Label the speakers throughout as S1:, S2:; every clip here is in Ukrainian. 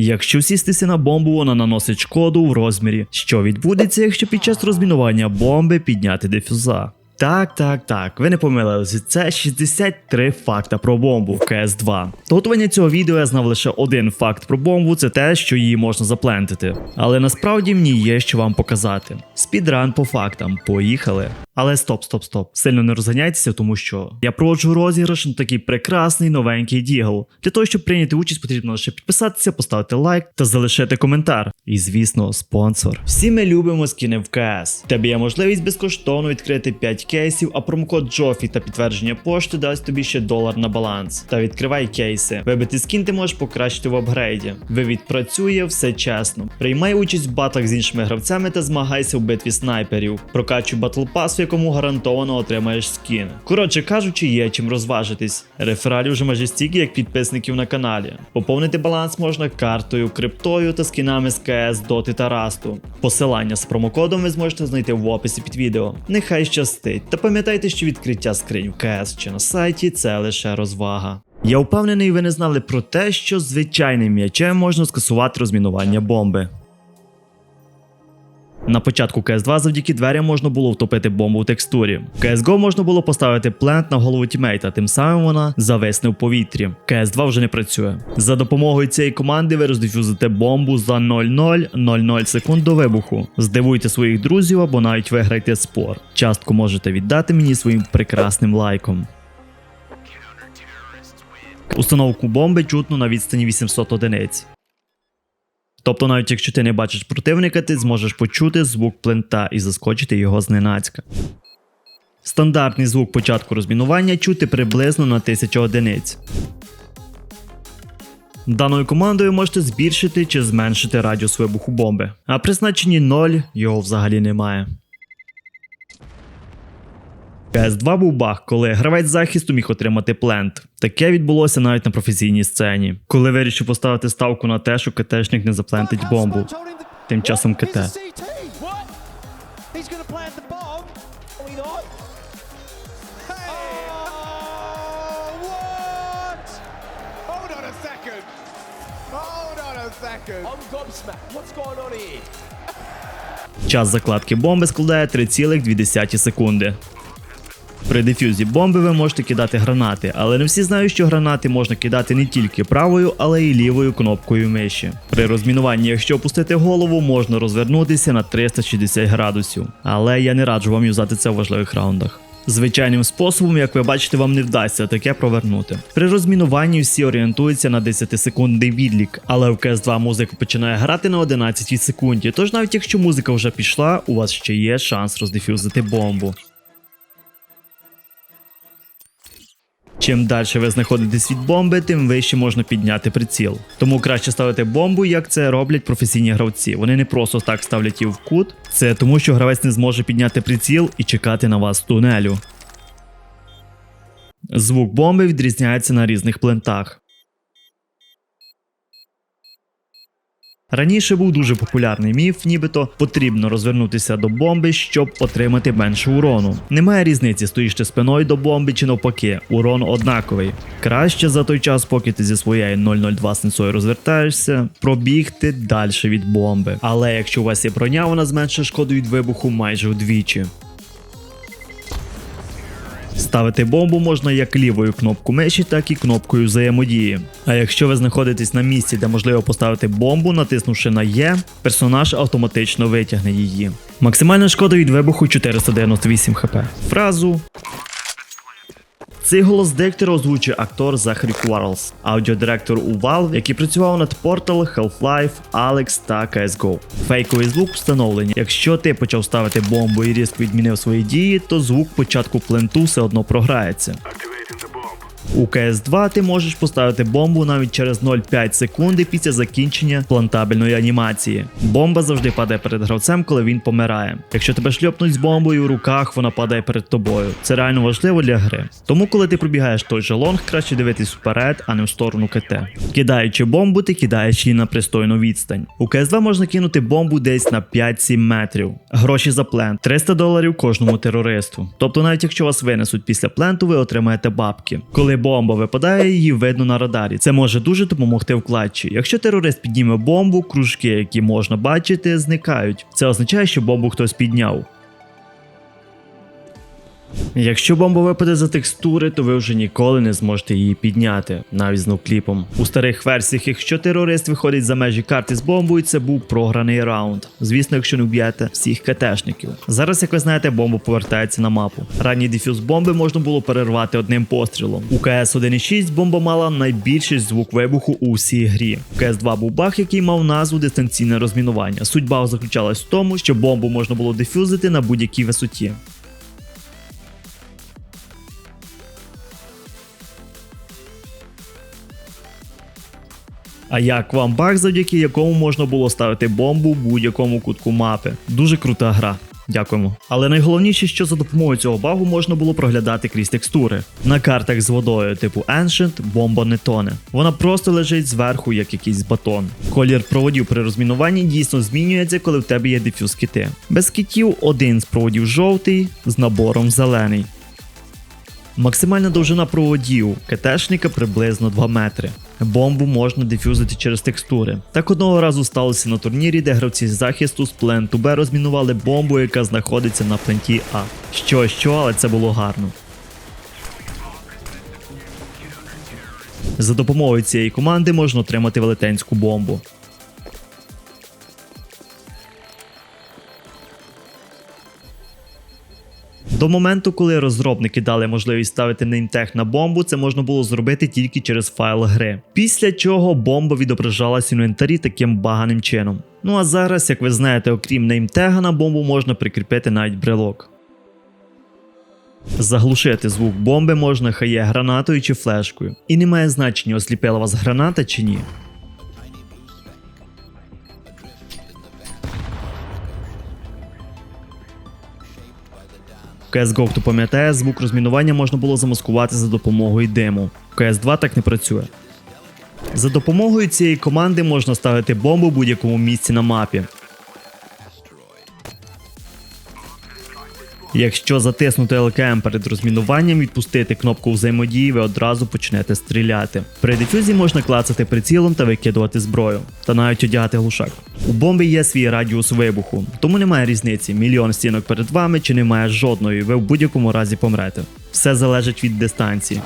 S1: Якщо сістися на бомбу, вона наносить шкоду в розмірі. Що відбудеться, якщо під час розмінування бомби підняти дефюза? Так, так, так, ви не помилилися. Це 63 факта про бомбу в cs 2 До готування цього відео я знав лише один факт про бомбу це те, що її можна заплентити. Але насправді мені є що вам показати. Спідран по фактам, поїхали. Але стоп, стоп, стоп. Сильно не розганяйтеся, тому що я проводжу розіграш на такий прекрасний новенький дігл. Для того, щоб прийняти участь, потрібно лише підписатися, поставити лайк та залишити коментар. І звісно, спонсор. Всі ми любимо скіни в КС. Тебе є можливість безкоштовно відкрити 5 кейсів, а промокод Джофі та підтвердження пошти дасть тобі ще долар на баланс. Та відкривай кейси. Вибити скін ти можеш покращити в апгрейді. Вивід працює, все чесно. Приймай участь в батлах з іншими гравцями та змагайся в битві снайперів. Прокачуй батл пас, в якому гарантовано отримаєш скін. Коротше кажучи, є чим розважитись. Рефералів вже майже стільки, як підписників на каналі. Поповнити баланс можна картою, криптою та скінами з КС, Доти та Расту. Посилання з промокодом ви зможете знайти в описі під відео. Нехай щастить. Та пам'ятайте, що відкриття скринь в КС чи на сайті це лише розвага. Я впевнений, ви не знали про те, що звичайним м'ячем можна скасувати розмінування бомби. На початку CS2 завдяки дверям можна було втопити бомбу в текстурі. В CSGO можна було поставити плент на голову тімейта, тим самим вона зависне в повітрі. CS2 вже не працює. За допомогою цієї команди ви роздефюзите бомбу за 0,000 секунд до вибуху. Здивуйте своїх друзів або навіть виграйте спор. Частку можете віддати мені своїм прекрасним лайком. Установку бомби чутно на відстані 800 одиниць. Тобто, навіть якщо ти не бачиш противника, ти зможеш почути звук плента і заскочити його зненацька. Стандартний звук початку розмінування чути приблизно на 1000 одиниць. Даною командою можете збільшити чи зменшити радіус вибуху бомби, а призначенні 0 його взагалі немає. PS2 був баг, коли гравець захисту міг отримати плент. Таке відбулося навіть на професійній сцені, коли вирішив поставити ставку на те, що КТшник не заплентить бомбу. Тим часом КТ.
S2: Oh?
S1: Час закладки бомби складає 3,2 секунди. При дефюзі бомби ви можете кидати гранати, але не всі знають, що гранати можна кидати не тільки правою, але й лівою кнопкою миші. При розмінуванні, якщо опустити голову, можна розвернутися на 360 градусів. Але я не раджу вам юзати це в важливих раундах. Звичайним способом, як ви бачите, вам не вдасться таке провернути. При розмінуванні всі орієнтуються на 10 секундний відлік, але в CS2 музика починає грати на 11 секунді, тож навіть якщо музика вже пішла, у вас ще є шанс роздефюзити бомбу. Чим далі ви знаходитесь від бомби, тим вище можна підняти приціл. Тому краще ставити бомбу, як це роблять професійні гравці. Вони не просто так ставлять її в кут, це тому, що гравець не зможе підняти приціл і чекати на вас в тунелю. Звук бомби відрізняється на різних плентах. Раніше був дуже популярний міф, нібито потрібно розвернутися до бомби, щоб отримати менше урону. Немає різниці, стоїш ти спиною до бомби чи навпаки, урон однаковий. Краще за той час, поки ти зі своєю 002 сенсою розвертаєшся, пробігти далі від бомби. Але якщо у вас є броня, вона зменшує шкоду від вибуху майже вдвічі. Ставити бомбу можна як лівою кнопкою миші, так і кнопкою взаємодії. А якщо ви знаходитесь на місці, де можливо поставити бомбу, натиснувши на Є, персонаж автоматично витягне її. Максимальна шкода від вибуху 498 хп. Фразу. Цей голос диктора озвучує актор Захарі Кварлс, аудіодиректор у Valve, який працював над Portal, Half-Life, Alex та CSGO. Фейковий звук встановлені. Якщо ти почав ставити бомбу і різко відмінив свої дії, то звук початку пленту все одно програється. У CS2 ти можеш поставити бомбу навіть через 0,5 секунди після закінчення плантабельної анімації. Бомба завжди падає перед гравцем, коли він помирає. Якщо тебе шльопнуть з бомбою в руках, вона падає перед тобою. Це реально важливо для гри. Тому, коли ти пробігаєш той же лонг, краще дивитись вперед, а не в сторону КТ. Кидаючи бомбу, ти кидаєш її на пристойну відстань. У CS2 можна кинути бомбу десь на 5-7 метрів. Гроші за плент 300 доларів кожному терористу. Тобто, навіть якщо вас винесуть після пленту, ви отримаєте бабки. Коли бомба випадає, її видно на радарі. Це може дуже допомогти в клатчі. Якщо терорист підніме бомбу, кружки, які можна бачити, зникають. Це означає, що бомбу хтось підняв. Якщо бомба випаде за текстури, то ви вже ніколи не зможете її підняти, навіть з ноукліпом. У старих версіях, якщо терорист виходить за межі карти з бомбою, це був програний раунд. Звісно, якщо не вб'єте всіх КТшників. Зараз, як ви знаєте, бомба повертається на мапу. Ранній дефюз бомби можна було перервати одним пострілом. У КС 1.6 бомба мала найбільший звук вибуху у всій грі. У КС 2 був баг, який мав назву дистанційне розмінування. Суть багу заключалась в тому, що бомбу можна було дефюзити на будь-якій висоті. А як вам баг, завдяки якому можна було ставити бомбу в будь-якому кутку мапи? Дуже крута гра. Дякуємо. Але найголовніше, що за допомогою цього багу можна було проглядати крізь текстури. На картах з водою типу Ancient бомба не тоне. Вона просто лежить зверху, як якийсь батон. Колір проводів при розмінуванні дійсно змінюється, коли в тебе є дефюз кити. Без китів один з проводів жовтий, з набором зелений. Максимальна довжина проводів КТшника приблизно 2 метри. Бомбу можна дефюзити через текстури. Так одного разу сталося на турнірі, де гравці з захисту з плену Б розмінували бомбу, яка знаходиться на пленті А. Що, що, але це було гарно. За допомогою цієї команди можна отримати велетенську бомбу. До моменту, коли розробники дали можливість ставити неймтег на бомбу, це можна було зробити тільки через файл гри. Після чого бомба відображалась в інвентарі таким баганим чином. Ну а зараз, як ви знаєте, окрім неймтега на бомбу можна прикріпити навіть брелок. Заглушити звук бомби можна хає гранатою чи флешкою. І не має значення, осліпила вас граната чи ні. В CSGO, хто пам'ятає, звук розмінування можна було замаскувати за допомогою диму. В CS2 так не працює. За допомогою цієї команди можна ставити бомбу в будь-якому місці на мапі. Якщо затиснути ЛКМ перед розмінуванням, відпустити кнопку взаємодії, ви одразу почнете стріляти. При дефюзі можна клацати прицілом та викидувати зброю, та навіть одягати глушак. У бомби є свій радіус вибуху, тому немає різниці, мільйон стінок перед вами чи немає жодної, ви в будь-якому разі помрете. Все залежить від дистанції.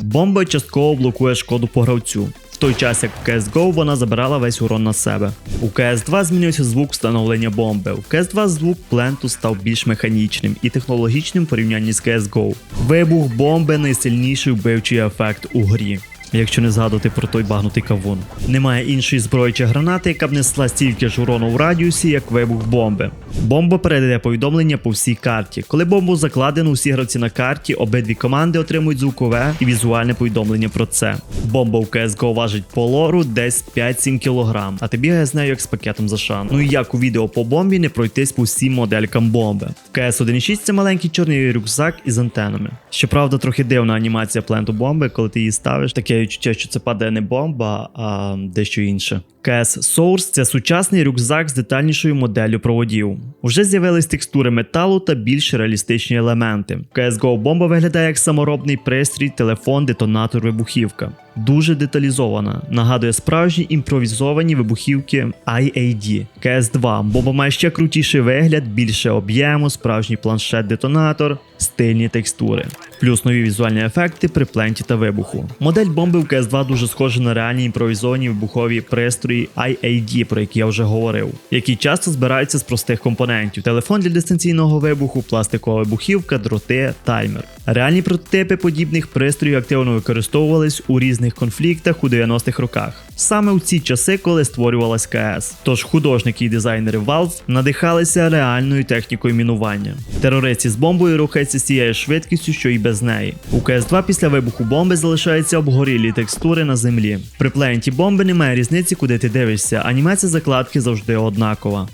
S1: Бомба частково блокує шкоду по гравцю. Той час, як в CSGO вона забирала весь урон на себе. У CS2 змінився звук встановлення бомби. У CS2 звук пленту став більш механічним і технологічним в порівнянні з CSGO. Вибух бомби найсильніший вбивчий ефект у грі. Якщо не згадувати про той багнутий кавун. Немає іншої зброї чи гранати, яка б несла стільки ж урону в радіусі, як вибух бомби. Бомба передає повідомлення по всій карті. Коли бомбу закладено, усі гравці на карті, обидві команди отримують звукове і візуальне повідомлення про це. Бомба в CSGO важить по лору десь 5-7 кг, а ти бігає з нею як з пакетом за шану. Ну і як у відео по бомбі не пройтись по всім моделькам бомби. В CS 1.6 це маленький чорний рюкзак із антенами. Щоправда, трохи дивна анімація пленту бомби, коли ти її ставиш. Таке відчуття, що це падає не бомба, а дещо інше. CS Source це сучасний рюкзак з детальнішою моделлю проводів. Уже з'явились текстури металу та більш реалістичні елементи. CSGO бомба виглядає як саморобний пристрій, телефон, детонатор, вибухівка. Дуже деталізована, нагадує справжні імпровізовані вибухівки IAD. CS2 бомба має ще крутіший вигляд, більше об'єму, справжній планшет-детонатор, стильні текстури, плюс нові візуальні ефекти при пленті та вибуху. Модель бомби в CS2 дуже схожа на реальні імпровізовані вибухові пристрої IAD, про які я вже говорив, які часто збираються з простих компонентів: телефон для дистанційного вибуху, пластикова вибухівка, дроти, таймер. Реальні прототипи подібних пристроїв активно використовувались у різних конфліктах у 90-х роках, саме у ці часи, коли створювалась КС. Тож художники і дизайнери Valve надихалися реальною технікою мінування. Терористи з бомбою рухаються з цією швидкістю, що й без неї. У КС2 після вибуху бомби залишаються обгорілі текстури на землі. При пленті бомби немає різниці, куди ти дивишся. Анімація закладки завжди однакова.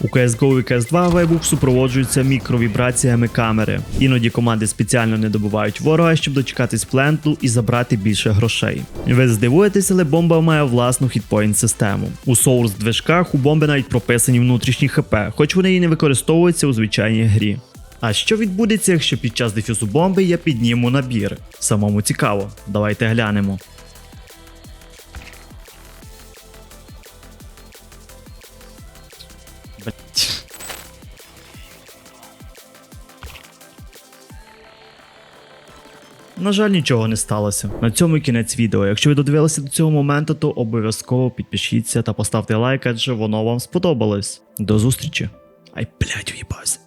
S1: У CSGO і CS2 вибух супроводжується мікровібраціями камери. Іноді команди спеціально не добувають ворога, щоб дочекатись пленту і забрати більше грошей. Ви здивуєтесь, але бомба має власну хітпоінт систему. У Source движках у бомби навіть прописані внутрішні ХП, хоч вони і не використовуються у звичайній грі. А що відбудеться, якщо під час дефюзу бомби я підніму набір? Самому цікаво. Давайте глянемо. На жаль, нічого не сталося. На цьому кінець відео. Якщо ви додивилися до цього моменту, то обов'язково підпишіться та поставте лайк, адже воно вам сподобалось. До зустрічі. Ай, блять, уїбався.